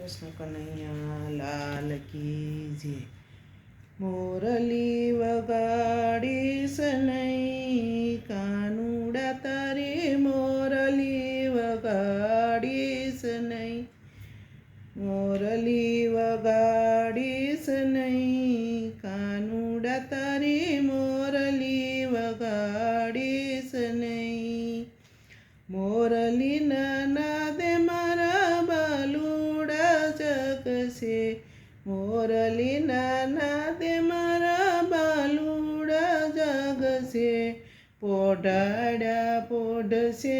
કૃષ્ણ કનૈયા લાલ કી જે મોરલી વગાડી સનઈ કાનુડા તારી મોરલી વગાડી સનઈ મોરલી વગાડી સનઈ કાનુડા તારી મોરલી વગાડી સનઈ મોરલી નાદે મોરલી નાદે મારા બાલુડા જગશે પોઢાડ્યા પોઢશે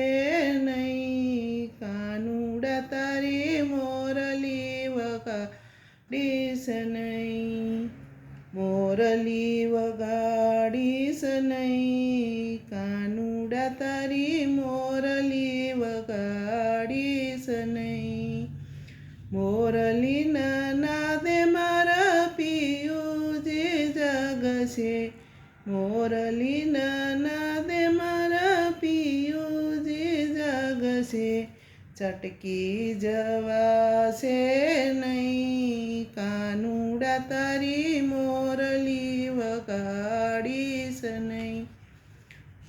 નહીં. કાનુડા તારી મોરલી વગાડીશ નહીં. મોરલી વગાડીશ નહીં. કાનુડા તારી મોરલી વગાડીશ નહીં. મોરલી નાદે મોરલી નાદે મારા પિયુજી જગશે, ચટકી જવાશે નહીં. કાનુડા તારી મોરલી વગાડીશ નહીં.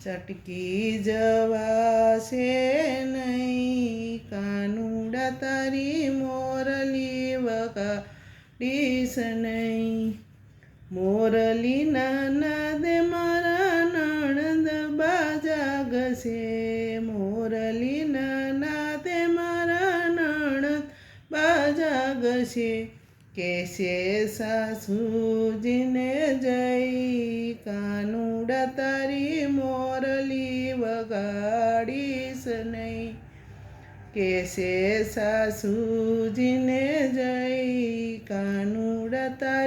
ચટકી જવાશે નહીં. કાનુડા તારી મોરલી વગાડીશ નહીં. મોરલી નાદે મારા નણંદ બાજા ગશે મોરલી નાદે મારા નણંદ બાજા ગશે કેસે સાસુજીને જઈ કાનુડા તારી મોરલી વગાડીશ નહીં. કેસે સાસુજીને જઈ કાનુડા તારી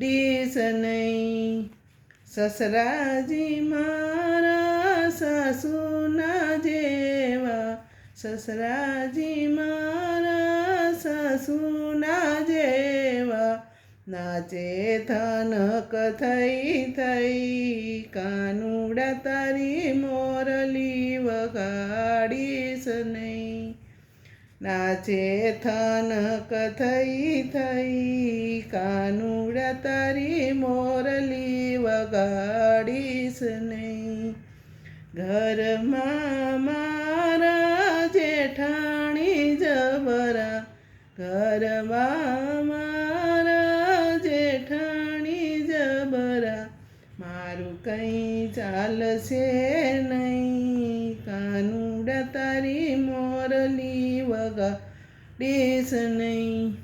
વગાડીશ નહીં સસરાજી મારા સાસુના જેવા. સસરાજી મારા સાસુના જેવા. નાચે થનક થઈ થઈ, કાનુડા તારી મોરલી વગાડીશ નહીં નાચે થનક થઈ થઈ, કાનુડા તારી મોરલી વગાડીશ નહીં ઘરમાં મારા જેઠાણી જબરા ઘરમાં મારા જેઠાણી જબરા મારું કંઈ ચાલશે નહીં. તારી મોરલી વગાડીશ નહીં.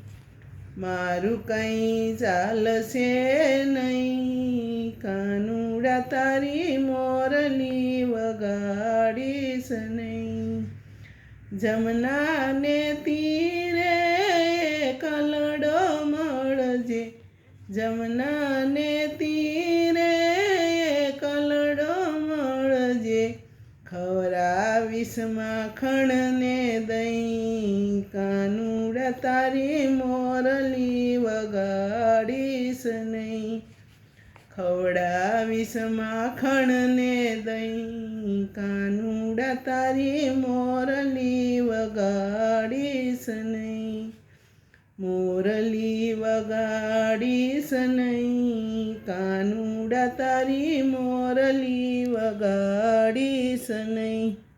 મારું કંઈ ચાલશે નહીં. કાનુડા તારી મોરલી વગાડીશ નહીં. જમનાને તીરે કલડો મળજે. જમનાને તીરે ખવરાવીશ માખણને દહીં કાનુડા તારી મોરલી વગાડીશ નહીં. ખવડાવીશ માખણને દહીં કાનુડા તારી મોરલી વગાડીશ નહીં. મોરલી વગાડીશ નહીં. કાનુડા તારી મોરલી વગાડીશ નહીં.